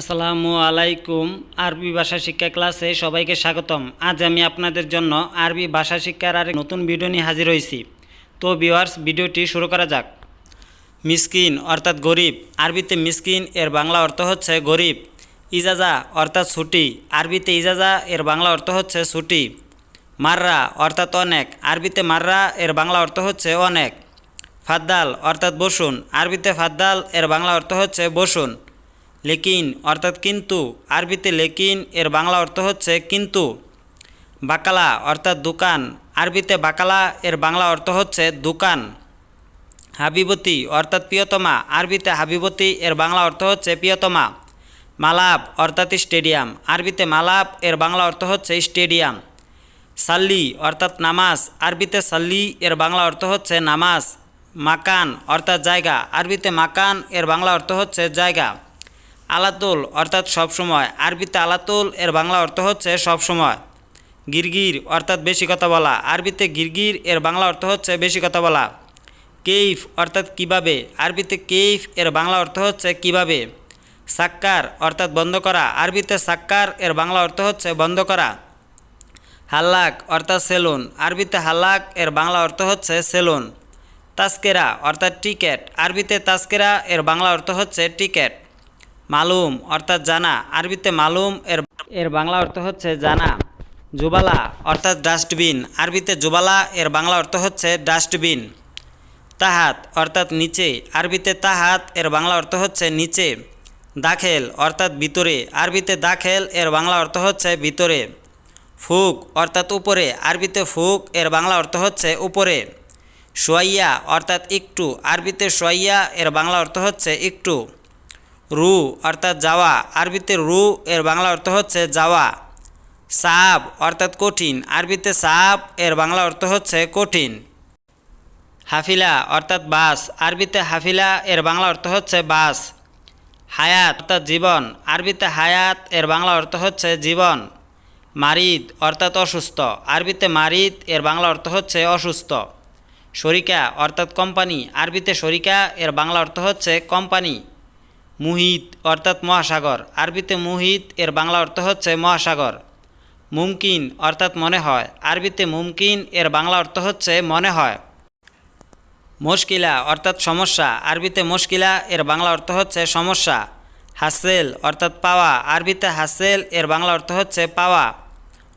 আসসালামু আলাইকুম। আরবি ভাষা শিক্ষা ক্লাসে সবাইকে স্বাগতম। আজ আমি আপনাদের জন্য আরবি ভাষা শিক্ষার আর নতুন ভিডিও নিয়ে হাজির হয়েছি। তো ভিওয়ার্স ভিডিওটি শুরু করা যাক। মিসকিন অর্থাৎ গরিব। আরবিতে মিসকিন, এর বাংলা অর্থ হচ্ছে গরিব। ইজাজা অর্থাৎ ছুটি। আরবিতে ইজাজা, এর বাংলা অর্থ হচ্ছে ছুটি। মাররা অর্থাৎ অনেক। আরবিতে মাররা, এর বাংলা অর্থ হচ্ছে অনেক। ফাদ্দাল অর্থাৎ বসুন। আরবিতে ফাদ্দাল, এর বাংলা অর্থ হচ্ছে বসুন। লেকিন, অর্থাৎ কিন্তু, আরবিতে লেকিন, এর বাংলা অর্থ হচ্ছে কিন্তু। বাকালা, অর্থাৎ দোকান, আরবিতে বাকালা, এর বাংলা অর্থ হচ্ছে দোকান। হাবিবতী, অর্থাৎ প্রিয়তমা, আরবিতে হাবিবতী, এর বাংলা অর্থ হচ্ছে প্রিয়তমা। মালাব, অর্থাৎ স্টেডিয়াম, আরবিতে মালাব, এর বাংলা অর্থ হচ্ছে স্টেডিয়াম। সাল্লি, অর্থাৎ নামাজ, আরবিতে সাল্লি, এর বাংলা অর্থ হচ্ছে নামাজ। মাকান, অর্থাৎ জায়গা, আরবিতে মাকান, এর বাংলা অর্থ হচ্ছে জায়গা। আলাতুল অর্থাৎ সবসময় আরবিতে আলাতুল, এর বাংলা অর্থ হচ্ছে সবসময় গিরগির অর্থাৎ বেশি কথা বলা। আরবিতে গিরগির, এর বাংলা অর্থ হচ্ছে বেশি কথা বলা। কেইফ অর্থাৎ কীভাবে। আরবিতে কেইফ, এর বাংলা অর্থ হচ্ছে কীভাবে। সাক্কার অর্থাৎ বন্ধ করা। আরবিতে সাক্কার, এর বাংলা অর্থ হচ্ছে বন্ধ করা। হাল্লাক অর্থাৎ সেলুন। আরবিতে হাল্লাক, এর বাংলা অর্থ হচ্ছে সেলুন। তাস্কেরা অর্থাৎ টিকেট। আরবিতে তাস্কেরা এর বাংলা অর্থ হচ্ছে টিকেট। মালুম, অর্থাৎ জানা। আরবিতে মালুম, এর এর বাংলা অর্থ হচ্ছে জানা। জুবালা, অর্থাৎ ডাস্টবিন। আরবিতে জুবালা, এর বাংলা অর্থ হচ্ছে ডাস্টবিন। তাহাত, অর্থাৎ নিচে। আরবিতে তাহাত, এর বাংলা অর্থ হচ্ছে নিচে। দাখেল, অর্থাৎ ভিতরে। আরবিতে দাখেল, এর বাংলা অর্থ হচ্ছে ভিতরে। ফুক, অর্থাৎ উপরে। আরবিতে ফুক, এর বাংলা অর্থ হচ্ছে উপরে। সোয়াইয়া, অর্থাৎ একটু। আরবিতে সোয়াইয়া, এর বাংলা অর্থ হচ্ছে একটু। রু অর্থাৎ যাওয়া। আরবিতে রু, এর বাংলা অর্থ হচ্ছে যাওয়া। সাপ অর্থাৎ কঠিন। আরবিতে সাপ এর বাংলা অর্থ হচ্ছে কঠিন। হাফিলা অর্থাৎ বাস। আরবিতে হাফিলা, এর বাংলা অর্থ হচ্ছে বাস। হায়াত অর্থাৎ জীবন। আরবিতে হায়াত, এর বাংলা অর্থ হচ্ছে জীবন। মারিদ অর্থাৎ অসুস্থ। আরবিতে মারিদ, এর বাংলা অর্থ হচ্ছে অসুস্থ। শরিকা অর্থাৎ কোম্পানি। আরবিতে শরিকা, এর বাংলা অর্থ হচ্ছে কোম্পানি। মুহিত অর্থাৎ মহাসাগর। আরবিতে মুহিত, এর বাংলা অর্থ হচ্ছে মহাসাগর। মুমকিন অর্থাৎ মনে হয়। আরবিতে মুমকিন, এর বাংলা অর্থ হচ্ছে মনে হয়। মুশকিলা অর্থাৎ সমস্যা। আরবিতে মুশকিলা, এর বাংলা অর্থ হচ্ছে সমস্যা। হাসেল অর্থাৎ পাওয়া। আরবিতে হাসেল, এর বাংলা অর্থ হচ্ছে পাওয়া।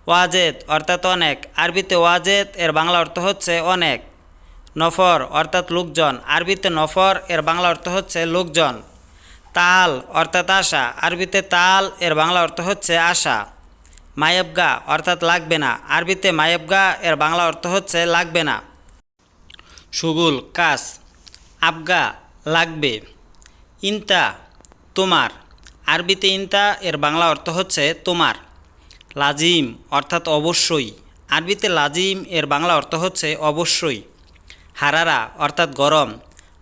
ওয়াজেদ অর্থাৎ অনেক। আরবিতে ওয়াজেদ, এর বাংলা অর্থ হচ্ছে অনেক। নফর অর্থাৎ লোকজন। আরবিতে নফর, এর বাংলা অর্থ হচ্ছে লোকজন। তাল অর্থাৎ আশা। আরবিতে তাল, এর বাংলা অর্থ হচ্ছে আশা। মায়েবগা অর্থাৎ লাগবে না। আরবিতে মায়েবগা, এর বাংলা অর্থ হচ্ছে লাগবে না। সুগুল, কাস। আবগা, লাগবে। ইন্তা, তোমার। আরবিতে ইনতা, এর বাংলা অর্থ হচ্ছে তোমার। লাজিম, অর্থাৎ অবশ্যই। আরবিতে লাজিম, এর বাংলা অর্থ হচ্ছে অবশ্যই। হারারা, অর্থাৎ গরম।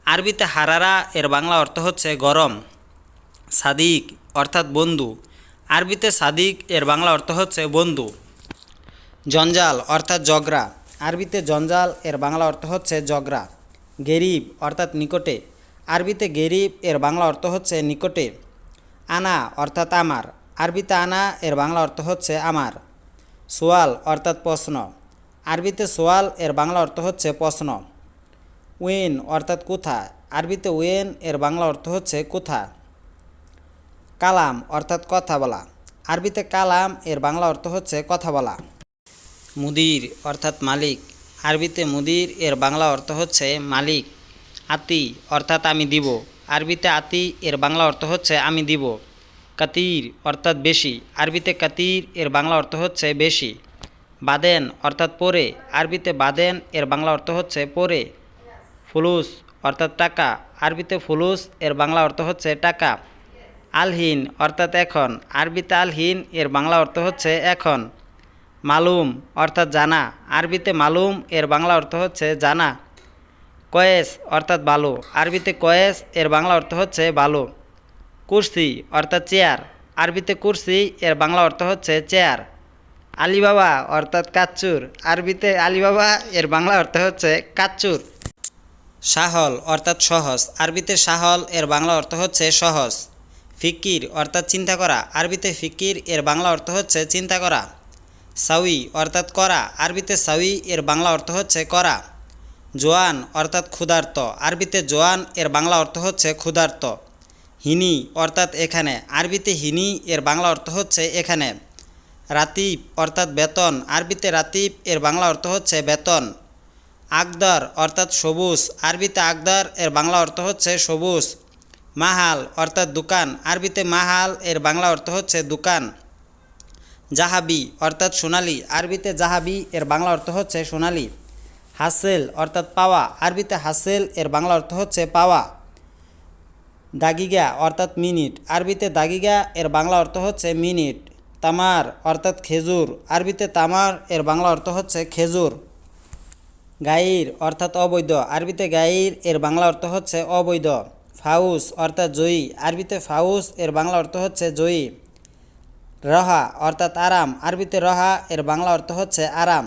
আরবিতে হারারা, এর বাংলা অর্থ হচ্ছে গরম। সাদিক অর্থাৎ বন্ধু। আরবিতে সাদিক, এর বাংলা অর্থ হচ্ছে বন্ধু। জঞ্জাল অর্থাৎ জগরা। আরবিতে জঞ্জাল, এর বাংলা অর্থ হচ্ছে জগরা। গেরিব অর্থাৎ নিকটে। আরবিতে গেরিব, এর বাংলা অর্থ হচ্ছে নিকটে। আনা অর্থাৎ আমার। আরবিতে আনা, এর বাংলা অর্থ হচ্ছে আমার। সোয়াল অর্থাৎ প্রশ্ন। আরবিতে সোয়াল, এর বাংলা অর্থ হচ্ছে প্রশ্ন। ওয়েন অর্থাৎ কোথা। আরবিতে ওয়েন এর বাংলা অর্থ হচ্ছে কোথা। কালাম অর্থাৎ কথা বলা। আরবিতে কালাম, এর বাংলা অর্থ হচ্ছে কথা বলা। মুদির অর্থাৎ মালিক। আরবিতে মুদির, এর বাংলা অর্থ হচ্ছে মালিক। আতি অর্থাৎ আমি দিব। আরবিতে আতি, এর বাংলা অর্থ হচ্ছে আমি দিব। কাতির অর্থাৎ বেশি। আরবিতে কাতির, এর বাংলা অর্থ হচ্ছে বেশি। বাদেন অর্থাৎ পরে। আরবিতে বাদেন, এর বাংলা অর্থ হচ্ছে পরে। ফুলুস অর্থাৎ টাকা। আরবিতে ফুলুস, এর বাংলা অর্থ হচ্ছে টাকা। আলহিন, অর্থাৎ এখন। আরবিতে আলহীন, এর বাংলা অর্থ হচ্ছে এখন। মালুম, অর্থাৎ জানা। আরবিতে মালুম, এর বাংলা অর্থ হচ্ছে জানা। কয়েস, অর্থাৎ বালু। আরবিতে কয়েস, এর বাংলা অর্থ হচ্ছে বালু। কুর্সি, অর্থাৎ চেয়ার। আরবিতে কুর্সি, এর বাংলা অর্থ হচ্ছে চেয়ার। আলিবাবা, অর্থাৎ কাচ্চুর। আরবিতে আলিবাবা, এর বাংলা অর্থ হচ্ছে কাচ্চুর। সাহল অর্থাৎ সহজ। আরবিতে সাহল এর বাংলা অর্থ হচ্ছে সহজ। ফিকির অর্থাৎ চিন্তা করা। আরবিতে ফিকির, এর বাংলা অর্থ হচ্ছে চিন্তা করা। সাউই অর্থাৎ করা। আরবিতে সাউই, এর বাংলা অর্থ হচ্ছে করা। জোয়ান অর্থাৎ ক্ষুধার্ত। আরবিতে জোয়ান, এর বাংলা অর্থ হচ্ছে ক্ষুধার্ত। হিনি অর্থাৎ এখানে। আরবিতে হিনি, এর বাংলা অর্থ হচ্ছে এখানে। রাতিব অর্থাৎ বেতন। আরবিতে রাতিব, এর বাংলা অর্থ হচ্ছে বেতন। আকদার অর্থাৎ সবুজ। আরবিতে আকদার এর বাংলা অর্থ হচ্ছে সবুজ। মাহাল অর্থাৎ দোকান। আরবিতে মাহাল, এর বাংলা অর্থ হচ্ছে দোকান। জাহাবি অর্থাৎ সোনালি। আরবিতে জাহাবি, এর বাংলা অর্থ হচ্ছে সোনালি। হাসেল অর্থাৎ পাওয়া। আরবিতে হাসেল, এর বাংলা অর্থ হচ্ছে পাওয়া। দাগিগা অর্থাৎ মিনিট। আরবিতে দাগিগা, এর বাংলা অর্থ হচ্ছে মিনিট। তামার অর্থাৎ খেজুর। আরবিতে তামার, এর বাংলা অর্থ হচ্ছে খেজুর। গাইর অর্থাৎ অবৈধ। আরবিতে গাইর, এর বাংলা অর্থ হচ্ছে অবৈধ। ফাউস অর্থাৎ জয়ী। আরবিতে ফাউস, এর বাংলা অর্থ হচ্ছে জয়ী। রহা অর্থাৎ আরাম। আরবিতে রহা, এর বাংলা অর্থ হচ্ছে আরাম।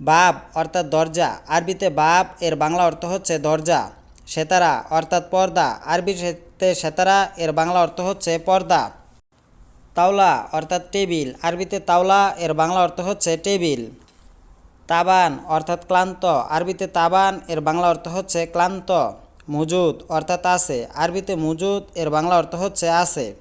বাব অর্থাৎ দরজা। আরবিতে বাব, এর বাংলা অর্থ হচ্ছে দরজা। সেতারা অর্থাৎ পর্দা। আরবিতে সেতারা, এর বাংলা অর্থ হচ্ছে পর্দা। তাওলা অর্থাৎ টেবিল। আরবিতে তাওলা, এর বাংলা অর্থ হচ্ছে টেবিল। তাবান অর্থাৎ ক্লান্ত। আরবিতে তাবান, এর বাংলা অর্থ হচ্ছে ক্লান্ত। মজুদ অর্থাৎ আছে। আরবিতে মজুদ, এর বাংলা অর্থ হচ্ছে আছে।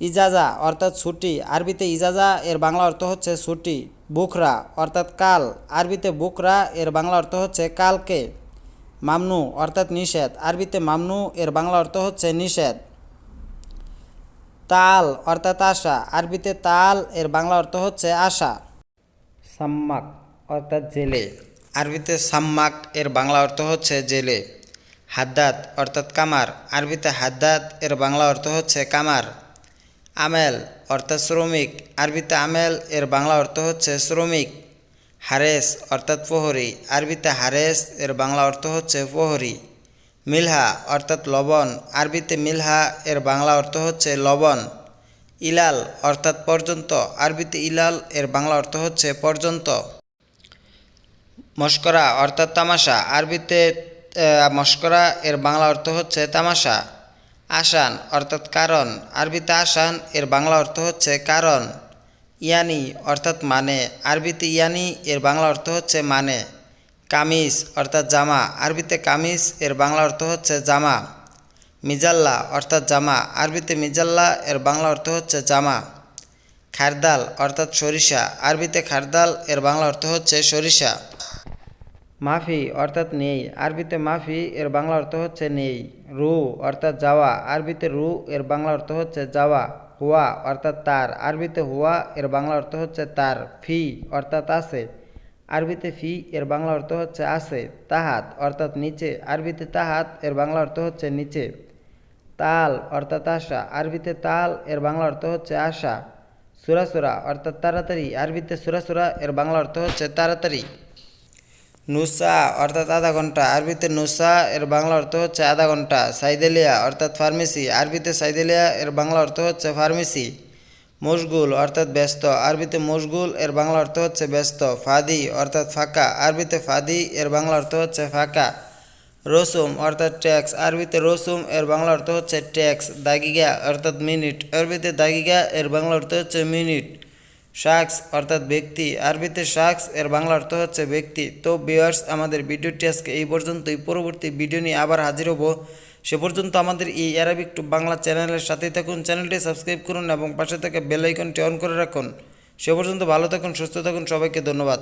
ইজাজা অর্থাৎ ছুটি। আরবিতে ইজাজা, এর বাংলা অর্থ হচ্ছে ছুটি। বুকরা অর্থাৎ কাল। আরবিতে বুকরা এর বাংলা অর্থ হচ্ছে কালকে। মামনু অর্থাৎ নিষেধ। আরবিতে মামনু, এর বাংলা অর্থ হচ্ছে নিষেধ। তাল অর্থাৎ আশা। আরবিতে তাল, এর বাংলা অর্থ হচ্ছে আশা। সাম্মাক অর্থাৎ জেলে। আরবিতে সাম্মাক এর বাংলা অর্থ হচ্ছে জেলে। হাদ্দাত অর্থাৎ কামার। আরবিতে হাদ্দাত এর বাংলা অর্থ হচ্ছে কামার। আমেল অর্থাৎ শ্রমিক। আরবিতে আমেল এর বাংলা অর্থ হচ্ছে শ্রমিক। হারেস অর্থাৎ প্রহরী। আরবিতে হারেস এর বাংলা অর্থ হচ্ছে প্রহরী। মিলহা অর্থাৎ লবণ। আরবিতে মিলহা এর বাংলা অর্থ হচ্ছে লবণ। ইলাল অর্থাৎ পর্যন্ত। আরবিতে ইলাল এর বাংলা অর্থ হচ্ছে পর্যন্ত। মস্করা অর্থাৎ তামাশা। আরবিতে মস্করা এর বাংলা অর্থ হচ্ছে তামাশা। আসান অর্থাৎ কারণ। আরবিতে আসান এর বাংলা অর্থ হচ্ছে কারণ। ইয়ানি অর্থাৎ মানে। আরবিতে ইয়ানি, এর বাংলা অর্থ হচ্ছে মানে। কামিজ অর্থাৎ জামা। আরবিতে কামিজ, এর বাংলা অর্থ হচ্ছে জামা। মিজাল্লা অর্থাৎ জামা। আরবিতে মিজাল্লা, এর বাংলা অর্থ হচ্ছে জামা। খারদাল অর্থাৎ সরিষা। আরবিতে খারদাল, এর বাংলা অর্থ হচ্ছে সরিষা। মাফি অর্থাৎ নেই। আরবিতে মাফি এর বাংলা অর্থ হচ্ছে নেই। রু অর্থাৎ যাওয়া। আরবিতে রু এর বাংলা অর্থ হচ্ছে যাওয়া, হুয়া অর্থাৎ তার। আরবিতে হুয়া এর বাংলা অর্থ হচ্ছে তার, ফি অর্থাৎ আছে। আরবিতে ফি এর বাংলা অর্থ হচ্ছে আছে, তাহাত অর্থাৎ নিচে। আরবিতে তাহাত এর বাংলা অর্থ হচ্ছে নিচে। তাল অর্থাৎ আশা। আরবিতে তাল এর বাংলা অর্থ হচ্ছে আশা। সুরাসুরা অর্থাৎ তাড়াতাড়ি। আরবিতে সুরাসুরা এর বাংলা অর্থ হচ্ছে তাড়াতাড়ি। নুসা, অর্থাৎ আধা ঘণ্টা। আরবিতে নুসা, এর বাংলা অর্থ হচ্ছে আধা ঘণ্টা। সাইদেলিয়া, অর্থাৎ ফার্মেসি। আরবিতে সাইদেলিয়া, এর বাংলা অর্থ হচ্ছে ফার্মেসি। মশগুল, অর্থাৎ ব্যস্ত। আরবিতে মশগুল, এর বাংলা অর্থ হচ্ছে ব্যস্ত। ফাদি, অর্থাৎ ফাঁকা। আরবিতে ফাদি, এর বাংলা অর্থ হচ্ছে ফাঁকা। রসুম, অর্থাৎ ট্যাক্স। আরবিতে রসুম, এর বাংলা অর্থ হচ্ছে ট্যাক্স, দাগিগা, অর্থাৎ মিনিট। আরবিতে দাগিগা, এর বাংলা অর্থ হচ্ছে মিনিট। শাকস অর্থাৎ ব্যক্তি। আরবিতে শাকস এর বাংলা অর্থ হচ্ছে ব্যক্তি। তো বিয়ার্স আমাদের ভিডিওটি আজকে এই পর্যন্তই। পরবর্তী ভিডিও নিয়ে আবার হাজির হব। সে পর্যন্ত আমাদের এই অ্যারাবিক টু বাংলা চ্যানেলের সাথেই থাকুন। চ্যানেলটি সাবস্ক্রাইব করুন এবং পাশে থেকে বেল আইকনটি অন করে রাখুন। সে পর্যন্ত ভালো থাকুন, সুস্থ থাকুন। সবাইকে ধন্যবাদ।